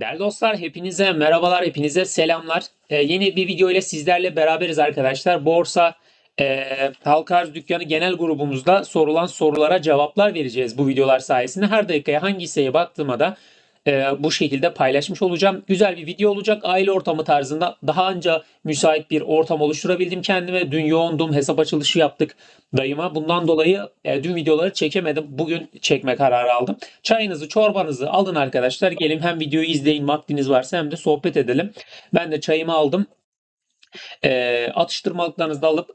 Değerli dostlar hepinize merhabalar, hepinize selamlar. Ee, yeni bir video ile sizlerle beraberiz arkadaşlar. Borsa e, Halka Arz Dükkanı genel grubumuzda sorulan sorulara cevaplar vereceğiz bu videolar sayesinde. Her dakikaya hangi hisseye baktığıma da e, bu şekilde paylaşmış olacağım. Güzel bir video olacak. Aile ortamı tarzında daha önce müsait bir ortam oluşturabildim kendime. Dün yoğundum, hesap açılışı yaptık dayıma. Bundan dolayı e, dün videoları çekemedim. Bugün çekme kararı aldım. Çayınızı, çorbanızı alın arkadaşlar. Gelin hem videoyu izleyin vaktiniz varsa hem de sohbet edelim. Ben de çayımı aldım. E, atıştırmalıklarınızı da alıp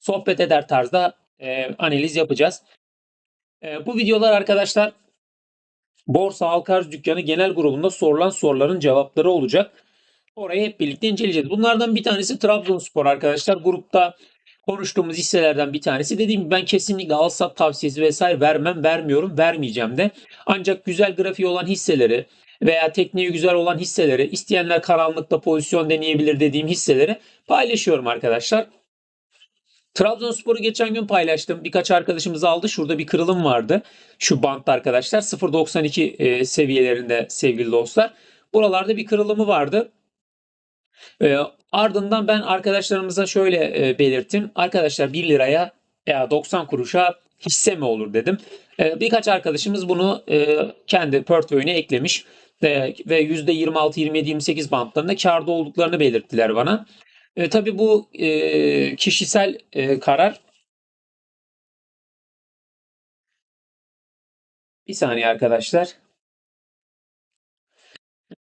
sohbet eder tarzda e, analiz yapacağız. E, bu videolar arkadaşlar Borsa Halka Arz Dükkanı genel grubunda sorulan soruların cevapları olacak. Orayı hep birlikte inceleyeceğiz. Bunlardan bir tanesi Trabzonspor arkadaşlar. Grupta konuştuğumuz hisselerden bir tanesi. Dediğim gibi ben kesinlikle al sat tavsiyesi vesaire vermem, vermiyorum, vermeyeceğim de. Ancak güzel grafiği olan hisseleri veya tekniği güzel olan hisseleri, isteyenler karanlıkta pozisyon deneyebilir dediğim hisseleri paylaşıyorum arkadaşlar. Trabzonspor'u geçen gün paylaştım. Birkaç arkadaşımız aldı. Şurada bir kırılım vardı. Şu bantta arkadaşlar 0.92 e, seviyelerinde sevgili dostlar. Buralarda bir kırılımı vardı. E, ardından ben arkadaşlarımıza şöyle e, belirttim. Arkadaşlar 1 liraya ya 90 kuruşa hisse mi olur dedim. E, birkaç arkadaşımız bunu kendi portföyüne eklemiş ve %26, 27, 28 bantlarında karda olduklarını belirttiler bana. E, tabii bu e, kişisel e, karar. Bir saniye arkadaşlar.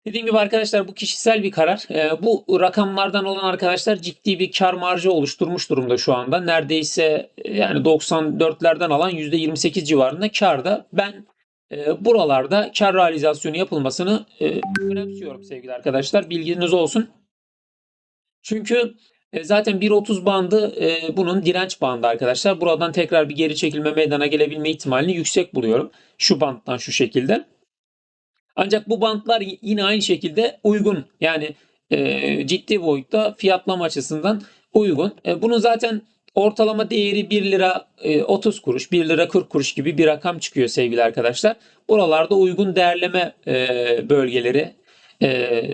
Dediğim gibi arkadaşlar bu kişisel bir karar. E, bu rakamlardan olan arkadaşlar ciddi bir kar marjı oluşturmuş durumda şu anda. Neredeyse e, yani 94'lerden alan %28 civarında karda. Ben e, buralarda kar realizasyonu yapılmasını e, önemsiyorum sevgili arkadaşlar. Bilginiz olsun. Çünkü e, zaten 1.30 bandı e, bunun direnç bandı arkadaşlar. Buradan tekrar bir geri çekilme meydana gelebilme ihtimalini yüksek buluyorum. Şu banttan şu şekilde. Ancak bu bantlar yine aynı şekilde uygun. Yani e, ciddi boyutta fiyatlama açısından uygun. E, bunun zaten ortalama değeri 1 lira e, 30 kuruş, 1 lira 40 kuruş gibi bir rakam çıkıyor sevgili arkadaşlar. Buralarda uygun değerleme e, bölgeleri e,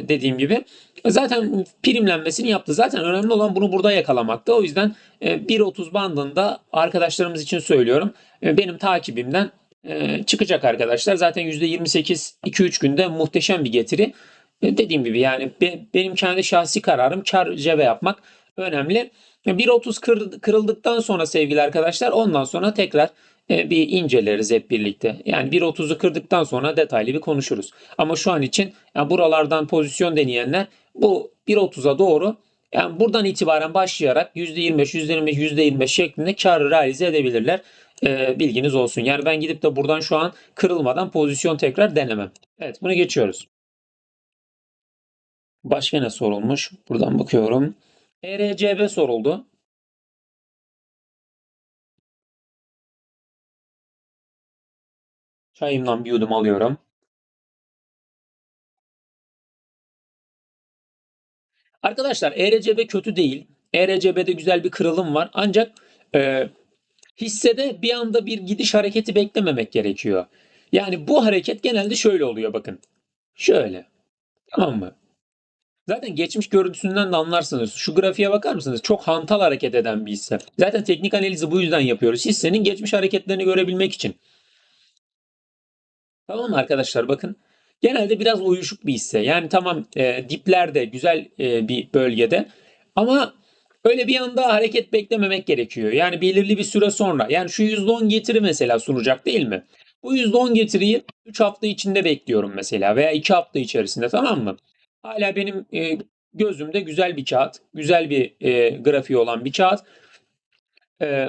dediğim gibi. Zaten primlenmesini yaptı. Zaten önemli olan bunu burada yakalamakta. O yüzden e, 1.30 bandında arkadaşlarımız için söylüyorum. E, benim takibimden e, çıkacak arkadaşlar. Zaten %28 2-3 günde muhteşem bir getiri. E, dediğim gibi yani be, benim kendi şahsi kararım kar cebe yapmak önemli. 1.30 kır, kırıldıktan sonra sevgili arkadaşlar ondan sonra tekrar e, bir inceleriz hep birlikte. Yani 1.30'u kırdıktan sonra detaylı bir konuşuruz. Ama şu an için yani buralardan pozisyon deneyenler bu 1.30'a doğru yani buradan itibaren başlayarak %25, %25, %25 şeklinde karı realize edebilirler. E, bilginiz olsun. Yani ben gidip de buradan şu an kırılmadan pozisyon tekrar denemem. Evet bunu geçiyoruz. Başka ne sorulmuş? Buradan bakıyorum. ERCB soruldu. Çayımdan bir yudum alıyorum. Arkadaşlar ERCB kötü değil. ERCB'de güzel bir kırılım var. Ancak e, hissede bir anda bir gidiş hareketi beklememek gerekiyor. Yani bu hareket genelde şöyle oluyor bakın. Şöyle. Tamam mı? Zaten geçmiş görüntüsünden de anlarsınız. Şu grafiğe bakar mısınız? Çok hantal hareket eden bir hisse. Zaten teknik analizi bu yüzden yapıyoruz. Hissenin geçmiş hareketlerini görebilmek için. Tamam mı arkadaşlar bakın. Genelde biraz uyuşuk bir hisse. Yani tamam e, diplerde güzel e, bir bölgede ama öyle bir anda hareket beklememek gerekiyor. Yani belirli bir süre sonra yani şu %10 getiri mesela sunacak değil mi? Bu %10 getiriyi 3 hafta içinde bekliyorum mesela veya 2 hafta içerisinde tamam mı? Hala benim e, gözümde güzel bir kağıt, güzel bir e, grafiği olan bir kağıt. E,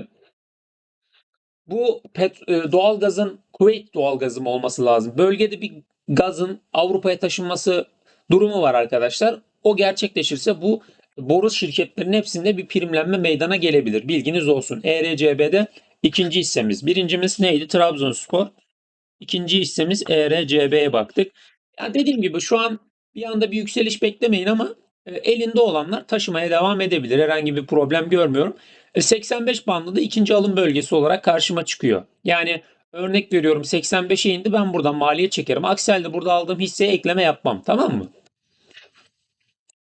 bu pet, e, doğalgazın Kuveyt doğalgazı mı olması lazım? Bölgede bir gazın Avrupa'ya taşınması durumu var arkadaşlar. O gerçekleşirse bu boru şirketlerinin hepsinde bir primlenme meydana gelebilir. Bilginiz olsun. ERCB'de ikinci hissemiz. Birincimiz neydi? Trabzonspor. İkinci hissemiz ERCB'ye baktık. Yani dediğim gibi şu an bir anda bir yükseliş beklemeyin ama e, elinde olanlar taşımaya devam edebilir. Herhangi bir problem görmüyorum. 85 bandında ikinci alım bölgesi olarak karşıma çıkıyor. Yani Örnek veriyorum 85'e indi ben buradan maliyet çekerim. Aksi burada aldığım hisseye ekleme yapmam. Tamam mı?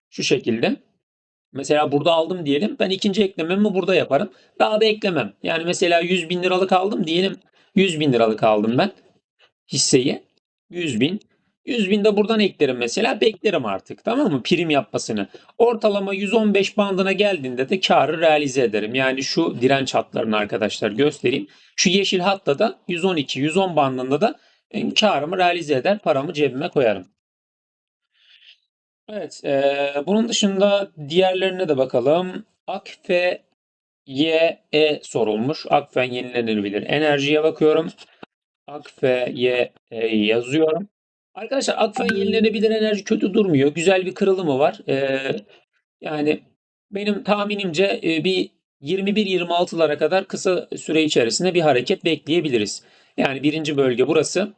Şu şekilde. Mesela burada aldım diyelim. Ben ikinci eklememi burada yaparım. Daha da eklemem. Yani mesela 100 bin liralık aldım diyelim. 100 bin liralık aldım ben hisseyi. 100 bin. 100 bin de buradan eklerim mesela. Beklerim artık tamam mı? Prim yapmasını. Ortalama 115 bandına geldiğinde de karı realize ederim. Yani şu direnç hatlarını arkadaşlar göstereyim. Şu yeşil hatta da 112, 110 bandında da e, karımı realize eder. Paramı cebime koyarım. Evet, e, bunun dışında diğerlerine de bakalım. Akfe YE sorulmuş. Akfen yenilenebilir enerjiye bakıyorum. Akfe Y E yazıyorum. Arkadaşlar Akfen yenilenebilir enerji kötü durmuyor. Güzel bir kırılımı var. E, yani benim tahminimce e, bir 21-26'lara kadar kısa süre içerisinde bir hareket bekleyebiliriz. Yani birinci bölge burası.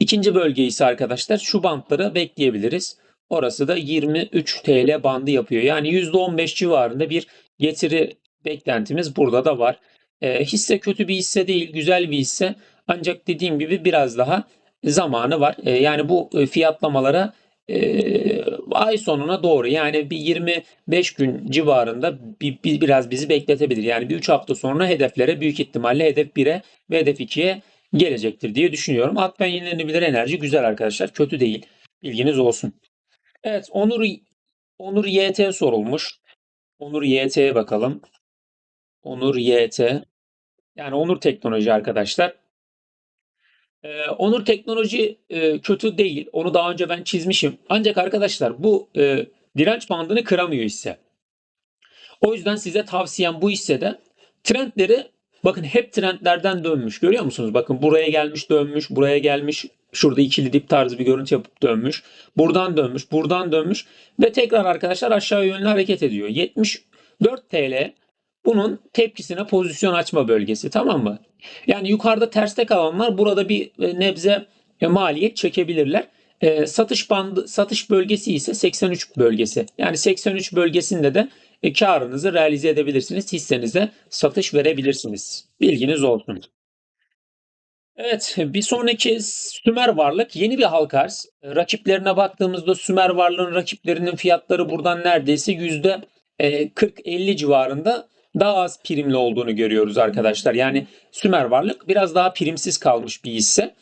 İkinci bölge ise arkadaşlar şu bantları bekleyebiliriz. Orası da 23 TL bandı yapıyor. Yani %15 civarında bir getiri beklentimiz burada da var. E, hisse kötü bir hisse değil, güzel bir hisse. Ancak dediğim gibi biraz daha zamanı var. E, yani bu e, fiyatlamalara e, ay sonuna doğru yani bir 25 gün civarında bir, bir, biraz bizi bekletebilir. Yani bir 3 hafta sonra hedeflere büyük ihtimalle hedef 1'e ve hedef 2'ye gelecektir diye düşünüyorum. Akben yenilenebilir enerji güzel arkadaşlar. Kötü değil. Bilginiz olsun. Evet Onur Onur YT sorulmuş. Onur YT'ye bakalım. Onur YT. Yani Onur Teknoloji arkadaşlar. Ee, Onur Teknoloji e, kötü değil. Onu daha önce ben çizmişim. Ancak arkadaşlar bu e, direnç bandını kıramıyor hisse. O yüzden size tavsiyem bu hissede trendleri bakın hep trendlerden dönmüş. Görüyor musunuz? Bakın buraya gelmiş dönmüş, buraya gelmiş. Şurada ikili dip tarzı bir görüntü yapıp dönmüş. Buradan dönmüş, buradan dönmüş. Ve tekrar arkadaşlar aşağı yönlü hareket ediyor. 74 TL bunun tepkisine pozisyon açma bölgesi tamam mı? Yani yukarıda terste kalanlar burada bir e, nebze e, maliyet çekebilirler. E, satış bandı satış bölgesi ise 83 bölgesi. Yani 83 bölgesinde de karınızı realize edebilirsiniz. Hissenize satış verebilirsiniz. Bilginiz olsun. Evet, bir sonraki Sümer Varlık yeni bir halka arz. Rakiplerine baktığımızda Sümer Varlığın rakiplerinin fiyatları buradan neredeyse yüzde 40-50 civarında daha az primli olduğunu görüyoruz arkadaşlar. Yani Sümer Varlık biraz daha primsiz kalmış bir hisse.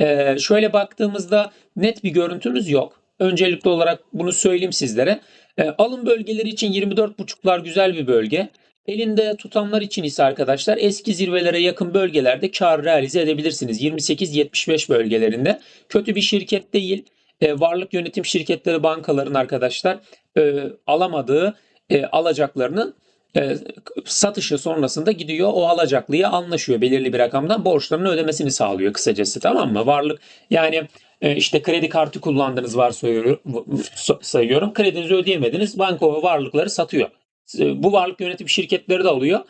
Ee, şöyle baktığımızda net bir görüntümüz yok. Öncelikli olarak bunu söyleyeyim sizlere. Ee, alım bölgeleri için 24.5'lar güzel bir bölge. Elinde tutanlar için ise arkadaşlar eski zirvelere yakın bölgelerde kar realize edebilirsiniz. 28-75 bölgelerinde. Kötü bir şirket değil. Ee, varlık yönetim şirketleri bankaların arkadaşlar e, alamadığı e, alacaklarının e, satışı sonrasında gidiyor o alacaklıyı anlaşıyor belirli bir rakamdan borçlarını ödemesini sağlıyor kısacası tamam mı? Varlık yani e, işte kredi kartı kullandınız var sayıyorum. Kredinizi ödeyemediniz. Banka o varlıkları satıyor. E, bu varlık yönetim şirketleri de alıyor.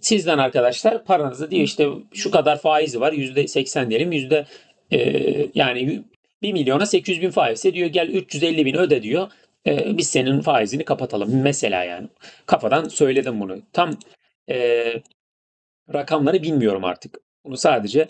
Sizden arkadaşlar paranızı diyor işte şu kadar faizi var. %80 diyelim. Yüzde yani 1 milyona 800 bin faiz diyor gel 350 bin öde diyor e, biz senin faizini kapatalım. Mesela yani. Kafadan söyledim bunu. Tam e, rakamları bilmiyorum artık. Bunu sadece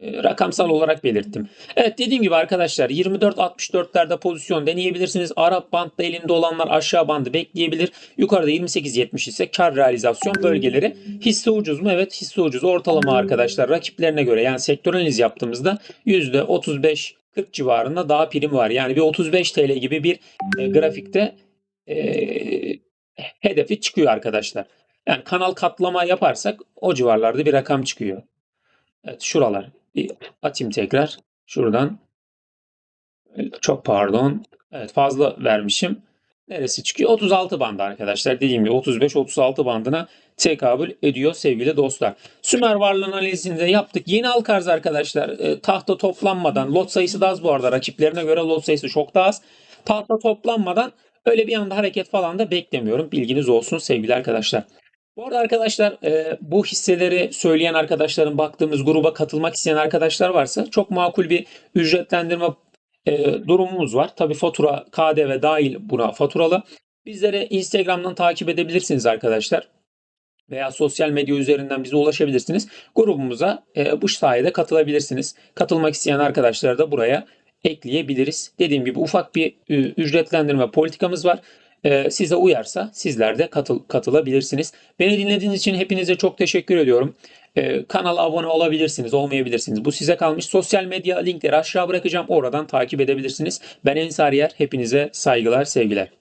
e, rakamsal olarak belirttim. Evet dediğim gibi arkadaşlar 24-64'lerde pozisyon deneyebilirsiniz. Arap bantta elinde olanlar aşağı bandı bekleyebilir. Yukarıda 28-70 ise kar realizasyon bölgeleri. Hisse ucuz mu? Evet hisse ucuz. Ortalama arkadaşlar rakiplerine göre yani sektör analiz yaptığımızda %35 40 civarında daha prim var. Yani bir 35 TL gibi bir e, grafikte e, hedefi çıkıyor arkadaşlar. Yani kanal katlama yaparsak o civarlarda bir rakam çıkıyor. Evet şuralar. Bir atayım tekrar. Şuradan. Çok pardon. Evet fazla vermişim. Neresi çıkıyor? 36 bandı arkadaşlar. Dediğim gibi 35-36 bandına tekabül ediyor sevgili dostlar. Sümer varlığı analizini yaptık. Yeni halk arkadaşlar. E, tahta toplanmadan lot sayısı da az bu arada. Rakiplerine göre lot sayısı çok daha az. Tahta toplanmadan öyle bir anda hareket falan da beklemiyorum. Bilginiz olsun sevgili arkadaşlar. Bu arada arkadaşlar e, bu hisseleri söyleyen arkadaşların baktığımız gruba katılmak isteyen arkadaşlar varsa çok makul bir ücretlendirme e, durumumuz var. Tabi fatura KDV dahil buna faturalı. Bizleri Instagram'dan takip edebilirsiniz arkadaşlar. Veya sosyal medya üzerinden bize ulaşabilirsiniz. Grubumuza e, bu sayede katılabilirsiniz. Katılmak isteyen arkadaşlar da buraya ekleyebiliriz. Dediğim gibi ufak bir e, ücretlendirme politikamız var. E, size uyarsa sizler de katıl, katılabilirsiniz. Beni dinlediğiniz için hepinize çok teşekkür ediyorum. E, kanala abone olabilirsiniz, olmayabilirsiniz. Bu size kalmış. Sosyal medya linkleri aşağı bırakacağım. Oradan takip edebilirsiniz. Ben Ensar Yer. Hepinize saygılar, sevgiler.